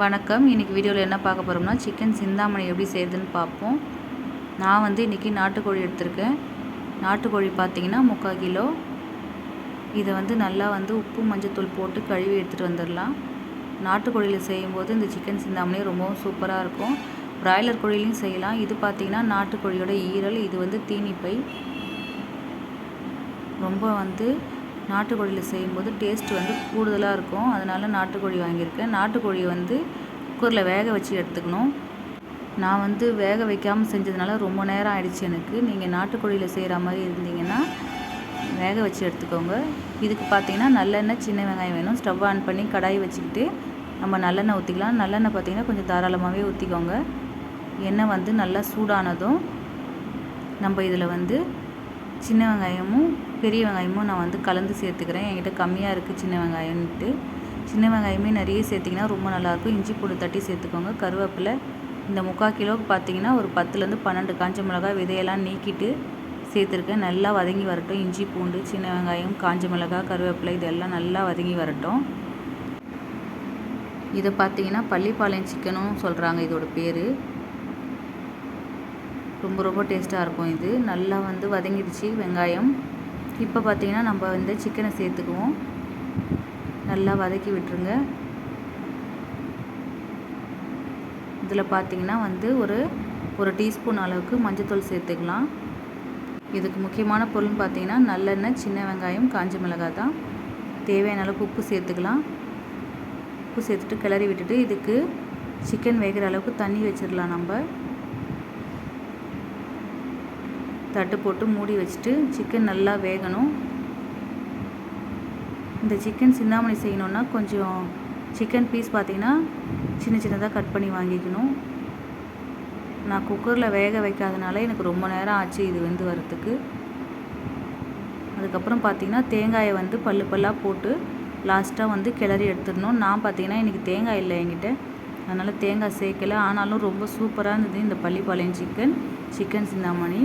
வணக்கம். இன்றைக்கி வீடியோவில் என்ன பார்க்க போகிறோம்னா சிக்கன் சிந்தாமணி எப்படி செய்யுதுன்னு பார்ப்போம். நான் வந்து இன்றைக்கி நாட்டுக்கோழி எடுத்திருக்கேன். நாட்டுக்கோழி பார்த்திங்கன்னா முக்கால் கிலோ. இதை வந்து நல்லா வந்து உப்பு மஞ்சத்தூள் போட்டு கழுவி எடுத்துகிட்டு வந்துடலாம். நாட்டுக்கோழியில் செய்யும்போது இந்த சிக்கன் சிந்தாமணி ரொம்பவும் சூப்பராக இருக்கும். பிராய்லர் கோழிலையும் செய்யலாம். இது பார்த்திங்கன்னா நாட்டுக்கோழியோட ஈரல் இது வந்து தீனிப்பை. ரொம்ப வந்து நாட்டுக்கோழியில் செய்யும்போது டேஸ்ட் வந்து கூடுதலாக இருக்கும். அதனால் நாட்டுக்கோழி வாங்கியிருக்கேன். நாட்டுக்கோழியை வந்து குக்கரில் வேக வச்சு எடுத்துக்கணும். நான் வந்து வேக வைக்காமல் செஞ்சதுனால ரொம்ப நேரம் ஆயிடுச்சு எனக்கு. நீங்கள் நாட்டுக்கோழியில் செய்கிற மாதிரி இருந்தீங்கன்னா வேக வச்சு எடுத்துக்கோங்க. இதுக்கு பார்த்தீங்கன்னா நல்லெண்ணெய் சின்ன வெங்காயம் வேணும். ஸ்டவ் ஆன் பண்ணி கடாய் வச்சுக்கிட்டு நம்ம நல்லெண்ணெய் ஊற்றிக்கலாம் நல்லெண்ணெய் பார்த்தீங்கன்னா கொஞ்சம் தாராளமாகவே ஊற்றிக்கோங்க எண்ணெய் வந்து நல்லா சூடானதும் நம்ம இதில் வந்து சின்ன வெங்காயமும் பெரிய வெங்காயமும் நான் வந்து கலந்து சேர்த்துக்கிறேன். என்கிட்ட கம்மியாக இருக்குது சின்ன வெங்காயம்ன்ட்டு. சின்ன வெங்காயமே நிறைய சேர்த்திங்கன்னா ரொம்ப நல்லாயிருக்கும். இஞ்சி பூண்டு தட்டி சேர்த்துக்கோங்க. கருவேப்பிலை இந்த முக்கால் கிலோவுக்கு பார்த்தீங்கன்னா ஒரு பத்துலேருந்து பன்னெண்டு காஞ்ச மிளகாய் விதையெல்லாம் நீக்கிட்டு சேர்த்துருக்கேன். நல்லா வதங்கி வரட்டும். இஞ்சி பூண்டு சின்ன வெங்காயம் காஞ்ச மிளகாய் கருவேப்பிலை இதெல்லாம் நல்லா வதங்கி வரட்டும். இதை பார்த்தீங்கன்னா பள்ளிப்பாளையம் சிக்கனும் சொல்கிறாங்க இதோட பேர். ரொம்ப ரொம்ப டேஸ்ட்டாக இருக்கும் இது. நல்லா வந்து வதங்கிடுச்சு வெங்காயம். இப்போ பார்த்தீங்கன்னா நம்ம வந்து சிக்கனை சேர்த்துக்குவோம். நல்லா வதக்கி விட்டுருங்க. இதில் பார்த்தீங்கன்னா வந்து ஒரு ஒரு டீஸ்பூன் அளவுக்கு மஞ்சத்தூள் சேர்த்துக்கலாம். இதுக்கு முக்கியமான பொருள்னு பார்த்தீங்கன்னா நல்லெண்ணெய் சின்ன வெங்காயம் காஞ்ச மிளகாய் தான். தேவையான அளவுக்கு உப்பு சேர்த்துக்கலாம். உப்பு சேர்த்துட்டு கிளறி விட்டுட்டு இதுக்கு சிக்கன் வேகிற அளவுக்கு தண்ணி வச்சிடலாம் நம்ம. தட்டு போட்டு மூடி வச்சுட்டு சிக்கன் நல்லா வேகணும். இந்த சிக்கன் சிந்தாமணி செய்யணுன்னா கொஞ்சம் சிக்கன் பீஸ் பார்த்திங்கன்னா சின்ன சின்னதாக கட் பண்ணி வாங்கிக்கணும். நான் குக்கரில் வேக வைக்காதனால எனக்கு ரொம்ப நேரம் ஆச்சு இது வந்து வரத்துக்கு அதுக்கப்புறம் பார்த்திங்கன்னா தேங்காயை வந்து பல்லு பல்லாக போட்டு லாஸ்ட்டாக வந்து கிளறி எடுத்துடணும். நான் பார்த்தீங்கன்னா இன்றைக்கி தேங்காய் இல்லை என்கிட்ட. அதனால் தேங்காய் சேர்க்கலை. ஆனாலும் ரொம்ப சூப்பராக இருந்தது இந்த பள்ளிப்பாளையம் சிக்கன் சிக்கன் சிந்தாமணி.